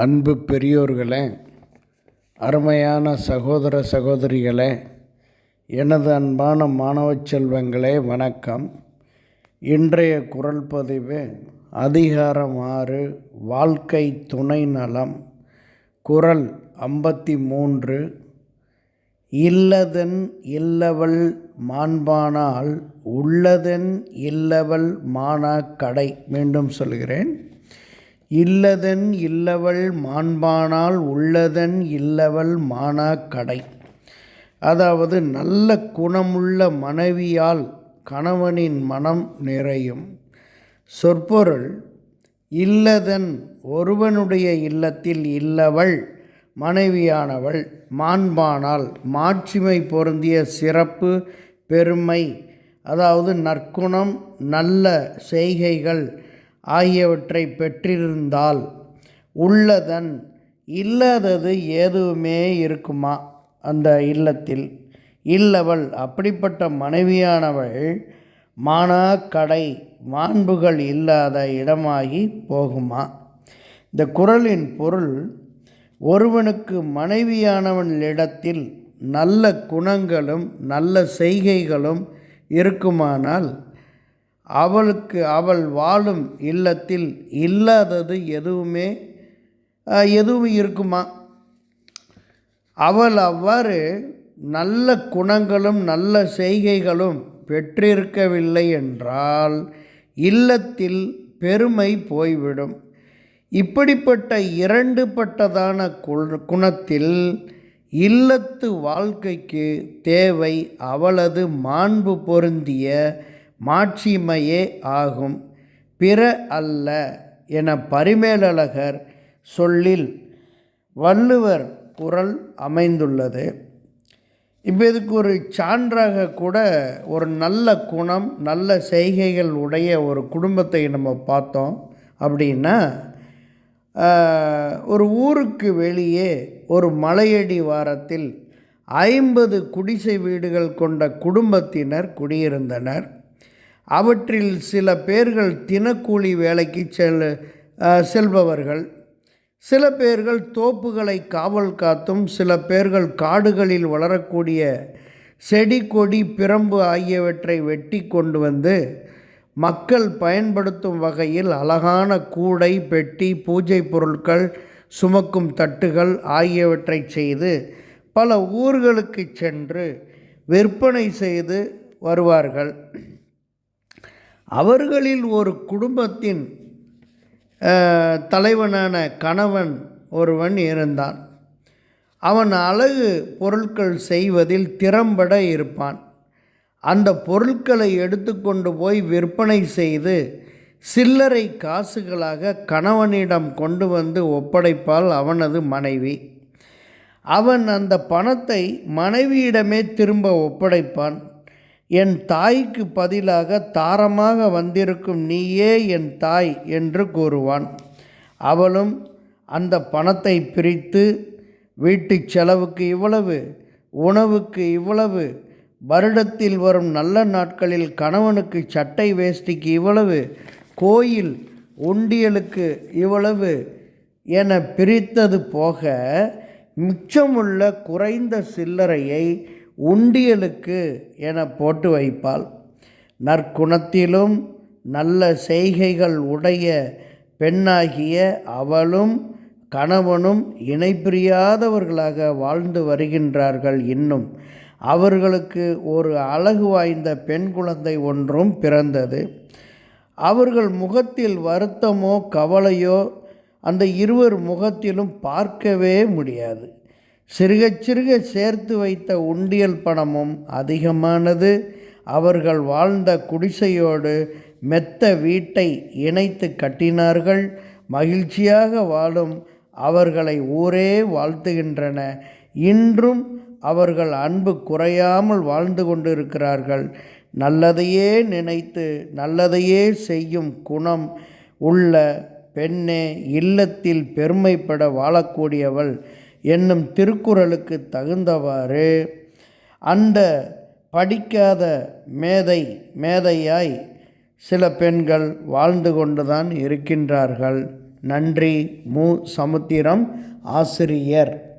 அன்பு பெரியோர்களே அருமையான சகோதர சகோதரிகளே எனது அன்பான மாணவ செல்வங்களே வணக்கம். இன்றைய குரல் பதிவு அதிகாரம் ஆறு வாழ்க்கை துணை நலம். குரல் ஐம்பத்தி மூன்று இல்லதன் இல்லவள் மாண்பானால் உள்ளதன் இல்லவள் மானா கடை மீண்டும் சொல்கிறேன். இல்லதன் இல்லவள் மாண்பானால் உள்ளதன் இல்லவள் மானா கடை. அதாவது நல்ல குணமுள்ள மனைவியால் கணவனின் மனம் நிறையும். சொற்பொருள் இல்லதன் ஒருவனுடைய இல்லத்தில் இல்லவள் மனைவியானவள் மாண்பானால் மாட்சிமை பொருந்திய சிறப்பு பெருமை அதாவது நற்குணம் நல்ல செய்கைகள் ஆகியவற்றை பெற்றிருந்தால் உள்ளதன் இல்லாதது எதுவுமே இருக்குமா? அந்த இல்லத்தில் இல்லவள் அப்படிப்பட்ட மனைவியானவள் மானா கடை மாண்புகள் இல்லாத இடமாகி போகுமா? இந்த குரலின் பொருள் ஒருவனுக்கு மனைவியானவனிடத்தில் நல்ல குணங்களும் நல்ல செய்கைகளும் இருக்குமானால் அவளுக்கு அவள் வாழும் இல்லத்தில் இல்லாதது எதுவுமே எதுவும் இருக்குமா? அவள் அவ்வாறு நல்ல குணங்களும் நல்ல செய்கைகளும் பெற்றிருக்கவில்லை என்றால் இல்லத்தில் பெருமை போய்விடும். இப்படிப்பட்ட இரண்டு பட்டதான குணத்தில் இல்லத்து வாழ்க்கைக்கு தேவை அவளது மாண்பு பொருந்திய மாட்சிமையே ஆகும். பிற அல்ல என பரிமேலழகர் சொல்லில் வள்ளுவர் குரல் அமைந்துள்ளது. இப்போ இதுக்கு ஒரு சான்றாக கூட ஒரு நல்ல குணம் நல்ல செய்கைகள் உடைய ஒரு குடும்பத்தை நம்ம பார்த்தோம் அப்படின்னா ஒரு ஊருக்கு வெளியே ஒரு மலையடி வாரத்தில் ஐம்பது குடிசை வீடுகள் கொண்ட குடும்பத்தினர் குடியிருந்தனர். அவற்றில் சில பேர்கள் தினக்கூலி வேலைக்கு செல் செல்பவர்கள். சில பேர்கள் தோப்புகளை காவல் காத்தும் சில பேர்கள் காடுகளில் வளரக்கூடிய செடி கொடி பிரம்பு ஆகியவற்றை வெட்டி கொண்டு வந்து மக்கள் பயன்படுத்தும் வகையில் அழகான கூடை பெட்டி பூஜை பொருட்கள் சுமக்கும் தட்டுகள் ஆகியவற்றை செய்து பல ஊர்களுக்கு சென்று விற்பனை செய்து வருவார்கள். அவர்களில் ஒரு குடும்பத்தின் தலைவனான கணவன் ஒருவன் இருந்தான். அவன் அழகு பொருட்கள் செய்வதில் திறம்பட இருப்பான். அந்த பொருட்களை எடுத்துக்கொண்டு போய் விற்பனை செய்து சில்லறை காசுகளாக கணவனிடம் கொண்டு வந்து ஒப்படைப்பால் அவனது மனைவி. அவன் அந்த பணத்தை மனைவியிடமே திரும்ப ஒப்படைப்பான். என் தாய்க்கு பதிலாக தாரமாக வந்திருக்கும் நீயே என் தாய் என்று கூறுவான். அவளும் அந்த பணத்தை பிரித்து வீட்டு செலவுக்கு இவ்வளவு உணவுக்கு இவ்வளவு வருடத்தில் வரும் நல்ல நாட்களில் கணவனுக்கு சட்டை வேஷ்டிக்கு இவ்வளவு கோயில் உண்டியலுக்கு இவ்வளவு என பிரித்தது போக மிச்சமுள்ள குறைந்த சில்லறையை உண்டியலுக்கு என போட்டு வைப்பாள். நற்குணத்திலும் நல்ல செய்கைகள் உடைய பெண்ணாகிய அவளும் கணவனும் இணைப்பிரியாதவர்களாக வாழ்ந்து வருகின்றார்கள் இன்னும். அவர்களுக்கு ஒரு அழகு வாய்ந்த பெண் குழந்தை ஒன்றும் பிறந்தது. அவர்கள் முகத்தில் வருத்தமோ கவலையோ அந்த இருவர் முகத்திலும் பார்க்கவே முடியாது. சிறுக சிறுக சேர்த்து வைத்த உண்டியல் பணமும் அதிகமானது. அவர்கள் வாழ்ந்த குடிசையோடு மெத்த வீட்டை இணைத்து கட்டினார்கள். மகிழ்ச்சியாக வாழும் அவர்களை ஊரே வாழ்த்துகின்றன. இன்றும் அவர்கள் அன்பு குறையாமல் வாழ்ந்து கொண்டிருக்கிறார்கள். நல்லதையே நினைத்து நல்லதையே செய்யும் குணம் உள்ள பெண்ணே இல்லத்தில் பெருமைப்பட வாழக்கூடியவள். என்னும் திருக்குறளுக்கு தகுந்தவாறு அந்த படிக்காத மேதை மேதையாய் சில பெண்கள் வாழ்ந்து கொண்டுதான் இருக்கின்றார்கள். நன்றி மு. சமுத்திரம் ஆசிரியர்.